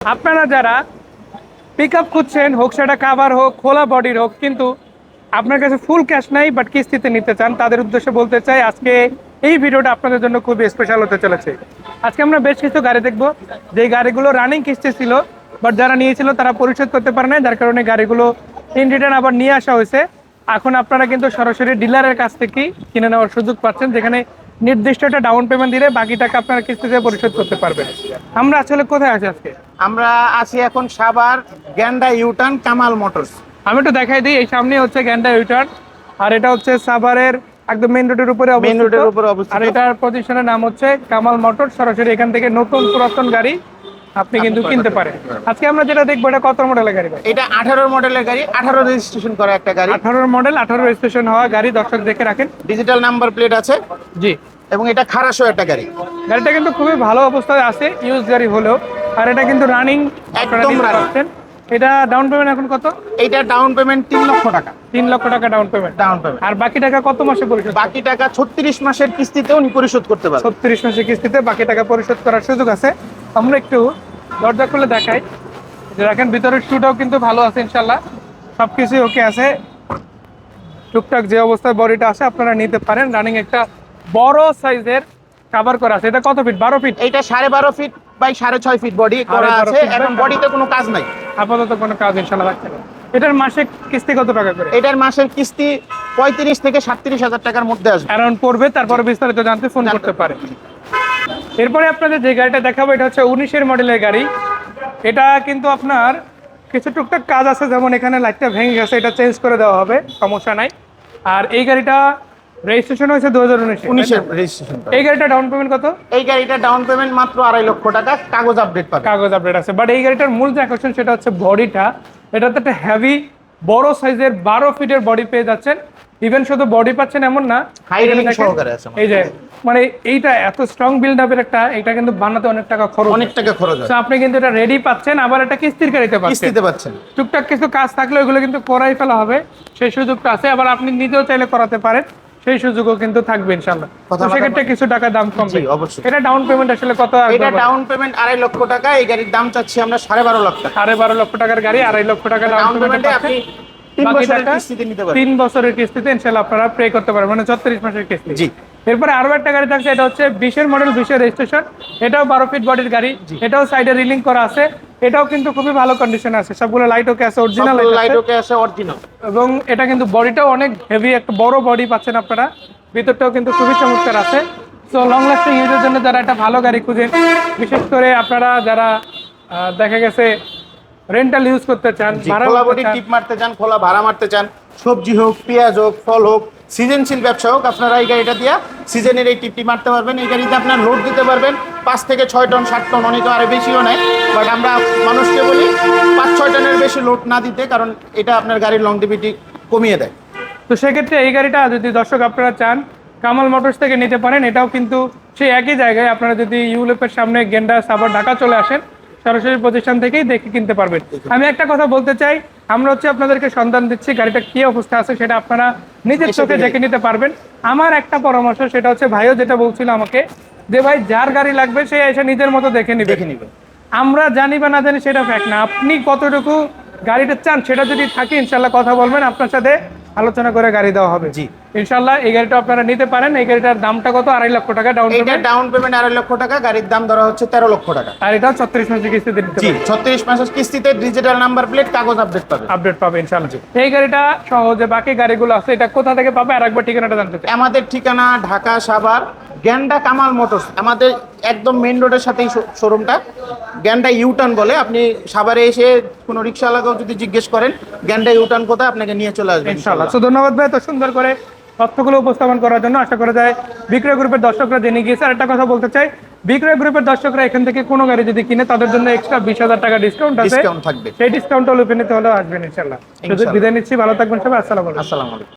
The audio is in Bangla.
আপনারা যারা পিক আপ খুঁজছেন হোক সেটা কাভার হোক, খোলা বডির হোক, কিন্তু আপনার কাছে ফুল ক্যাশ নাই বাট কিস্তিতে নিতে চান, তাদের উদ্দেশ্যে বলতে চাই, আজকে এই ভিডিওটা আপনাদের জন্য খুবই স্পেশাল হতে চলেছে। আজকে আমরা বেশ কিছু গাড়ি দেখব। যে গাড়িগুলো রানিং কিস্তি ছিল বাট যারা নিয়েছিল তারা পরিশোধ করতে পারে না যার কারণে গাড়িগুলো ইন রিটার্ন আবার নিয়ে আসা হয়েছে। এখন আপনারা কিন্তু সরাসরি ডিলারের কাছ থেকে কিনে নেওয়ার সুযোগ পাচ্ছেন, যেখানে নির্দিষ্ট একটা ডাউন পেমেন্ট দিলে বাকি টাকা আপনারা কিস্তিতে পরিশোধ করতে পারবেন। আমরা আসলে কোথায় আছি আজকে? আমরা আছি এখন সাবার গ্যান্ডা ইউটার্ন কামাল মোটরস। আমি একটু দেখাই দিই এই সামনে হচ্ছে গ্যান্ডা ইউটার্ন আর এটা হচ্ছে সাভারের একদম মেইন রোডের উপরে মেন রোডের উপরে অবস্থিত। আর এটার প্রতিষ্ঠানের নাম হচ্ছে কামাল মোটর সরাসরি এখান থেকে নতুন পুরাতন গাড়ি আপনি কিন্তু কিনতে পারেন। আজকে আমরা যেটা দেখব এটা কত মডেলের গাড়ি ভাই? এটা আঠারো মডেলের গাড়ি আঠারো রেজিস্ট্রেশন করা একটা গাড়ি। আঠারোর মডেল আঠারো রেজিস্ট্রেশন হওয়া গাড়ি দর্শক দেখে রাখেন। ডিজিটাল নাম্বার প্লেট আছে। জি। এবং এটা খারাসও একটা গাড়ি। গাড়িটা কিন্তু খুবই ভালো অবস্থায় আছে ইউজ গাড়ি হলেও। আর এটা কিন্তু রানিং একদম running। এটা ডাউন পেমেন্ট এখন কত? এটা ডাউন পেমেন্ট তিন লক্ষ টাকা। তিন লক্ষ টাকা ডাউন পেমেন্ট ডাউন পেমেন্ট আর বাকি টাকা কত মাসে পরিশোধ? বাকি টাকা ছত্রিশ মাসের কিস্তিতেও উনি পরিশোধ করতে পারবেন। ছত্রিশ মাসের কিস্তিতে বাকি টাকা পরিশোধ করার সুযোগ আছে। আমরা একটু দরজা খুলে দেখাই। যে দেখেন ভিতরের শুটাও কিন্তু ভালো আছে ইনশাল্লাহ সবকিছুই ওকে আছে। টুকটাক যে অবস্থায় বডিটা আছে আপনারা নিতে পারেন। রানিং একটা বড় সাইজের কাভার করা আছে। এটা কত ফিট বারো ফিট এইটা সাড়ে বারো ফিট বাই সাড়ে ছয় ফিট বডি করা আছে। সাড়ে- বডিতে কোনো কাজ নাই। আপাতত কোনো কাজ ইনশাল্লাহ রাখছে না। এটার মাসে কিস্তি কত টাকা করে? এটার মাসের কিস্তি পঁয়ত্রিশ থেকে সাতত্রিশ হাজার টাকার মধ্যে আসবে। অ্যারাউন্ড পড়বে তারপরে বিস্তারিত জানতে ফোন করতে পারে এরপরে আপনাদের যে গাড়িটা দেখাবো এটা হচ্ছে উনিশের মডেলের গাড়ি। এটা কিন্তু আপনার কিছু টুকটাক কাজ আছে যেমন এখানে লাইটটা ভেঙে গেছে এটা চেঞ্জ করে দেওয়া হবে সমস্যা নাই। আর এই গাড়িটা রেজিস্ট্রেশন হয়েছে দু হাজার রেজিস্ট্রেশন এই গাড়িটা ডাউন পেমেন্ট কত? এই গাড়িটা ডাউন পেমেন্ট মাত্র আড়াই লক্ষ টাকা কাগজ আপডেট পাবে কাগজ আপডেট আছে বাট এই গাড়িটার মূল যে আকর্ষণ সেটা হচ্ছে বডিটা এটাতে একটা হেভি বড় সাইজের বারো ফিটের বডি পেয়ে যাচ্ছেন। ইভেন শুধু বডি পাচ্ছেন এমন না High এখানে সহকারে আছে এই যে মানে এইটা এত স্ট্রং বিল্ড আপের একটা এটা কিন্তু বানাতে অনেক টাকা খরচ অনেক টাকা খরচ হয়। আপনি কিন্তু এটা রেডি পাচ্ছেন আবার এটা কিস্তির গাড়িতে পাচ্ছেন। কিস্তিতে পাচ্ছেন। টুকটাক কিছু কাজ থাকলে ওইগুলো কিন্তু করাই ফেলা হবে সেই সুযোগটা আছে আবার আপনি নিজেও চাইলে করাতে পারেন সেই সুযোগও কিন্তু থাকবে ইনশাল্লাহ কথা তো সেক্ষেত্রে কিছু টাকা দাম কমবে। অবশ্যই। এটা ডাউন পেমেন্ট আসলে কত এটা ডাউন পেমেন্ট আড়াই লক্ষ টাকা এই গাড়ির দাম চাচ্ছি আমরা সাড়ে বারো টাকা। সাড়ে বারো লক্ষ টাকার গাড়ি আড়াই লক্ষ টাকা ডাউন পেমেন্টে আপনি বাকি টাকা তিন বছরের কিস্তিতে ইনশাল্লাহ আপনারা পে করতে পারবেন মানে ছত্রিশ মাসের কিস্তি। জি। এরপরে আরও একটা গাড়ি থাকছে এটা হচ্ছে বিশের মডেল বিশের রেজিস্ট্রেশন এটাও বারো ফিট বডির গাড়ি এটাও সাইডে রিলিং করা আছে। এটাও কিন্তু খুবই ভালো কন্ডিশন আছে। সবগুলো লাইট ওকে আছে অরিজিনাল লাইট ওকে আছে। অরিজিনাল এবং এটা কিন্তু বডিটাও অনেক হেভি একটা বড় বডি পাচ্ছেন আপনারা। ভিতরটাও কিন্তু খুবই চমৎকার আছে। সো লং লাস্টিং ইউজের জন্য যারা একটা ভালো গাড়ি খুঁজেন বিশেষ করে আপনারা যারা দেখা গেছে রেন্টাল ইউজ করতে চান খোলা বডি টিপ মারতে চান খোলা ভাড়া মারতে চান সবজি হোক পেঁয়াজ হোক ফল হোক সিজনশীল ব্যবসা হোক আপনারা এই গাড়িটা দিয়া সিজনের এই টিপটি মারতে পারবেন এই গাড়িতে আপনার লোড দিতে পারবেন পাঁচ থেকে ছয় টন সাত টন অনেকে আরও বেশিও নেয় বাট আমরা মানুষকে বলি পাঁচ ছয় টনের বেশি লোড না দিতে কারণ এটা আপনার গাড়ির লং লংডিভিটি কমিয়ে দেয়। তো সেক্ষেত্রে এই গাড়িটা যদি দর্শক আপনারা চান কামাল মোটরস থেকে নিতে পারেন এটাও কিন্তু সেই একই জায়গায় আপনারা যদি ইউরোপের সামনে গেন্ডা সাভার ঢাকা চলে আসেন সরাসরি প্রতিষ্ঠান থেকেই দেখে কিনতে পারবেন। আমি একটা কথা বলতে চাই আমরা হচ্ছে আপনাদেরকে সন্ধান দিচ্ছি গাড়িটা কি অবস্থা আছে সেটা আপনারা নিজের চোখে দেখে নিতে পারবেন। আমার একটা পরামর্শ সেটা হচ্ছে ভাইও যেটা বলছিল আমাকে যে ভাই যার গাড়ি লাগবে সে এসে নিজের মতো দেখে নিবে। দেখে নিবে। আমরা জানি বা না জানি সেটা ফ্যাক্ট না। আপনি কতটুকু গাড়িটা চান সেটা যদি থাকে ইনশাল্লাহ কথা বলবেন আপনার সাথে আলোচনা করে গাড়ি দেওয়া হবে। জি। ইনশাল্লাহ এই গাড়িটা আপনারা নিতে পারেন। এই গাড়িটার দামটা কত? আড়াই লক্ষ টাকা ডাউন পেমেন্ট ডাউন পেমেন্ট আড়াই লক্ষ টাকা গাড়ির দাম ধরা হচ্ছে তেরো লক্ষ টাকা। আর এটা ছত্রিশ মাসে কিস্তিতে নিতে জি ছত্রিশ মাসের কিস্তিতে ডিজিটাল নাম্বার প্লেট কাগজ আপডেট পাবে আপডেট পাবে ইনশাল্লাহ এই গাড়িটা সহজে বাকি গাড়িগুলো আছে এটা কোথা থেকে পাবে? আর একবার ঠিকানাটা জানতে চাই। আমাদের ঠিকানা ঢাকা সাভার গ্যান্ডা কামাল মোটরস। আমাদের একদম মেইন রোডের সাথেই শোরুমটা গ্যান্ডা ইউটার্ন বলে আপনি সাভারে এসে কোনো রিক্সাওয়ালাকেও যদি জিজ্ঞেস করেন গ্যান্ডা ইউটার্ন কোথায় আপনাকে নিয়ে চলে আসবে ইনশাল্লাহ তো ধন্যবাদ ভাই এত সুন্দর করে তথ্যগুলো উপস্থাপন করার জন্য আশা করা যায় বিক্রয় গ্রুপের দর্শকরা জেনে গিয়েছে। আর একটা কথা বলতে চাই বিক্রয় গ্রুপের দর্শকরা এখান থেকে কোনো গাড়ি যদি কিনে তাদের জন্য এক্সট্রা বিশ হাজার টাকা ডিসকাউন্ট আছে। সেই ডিসকাউন্টটা লুপে নিতে হলে আসবেন ইনশাল্লাহ বিদায় নিচ্ছি ভালো থাকবেন সবাই আসসালাম আসসালাম আসসালামু আলাইকুম।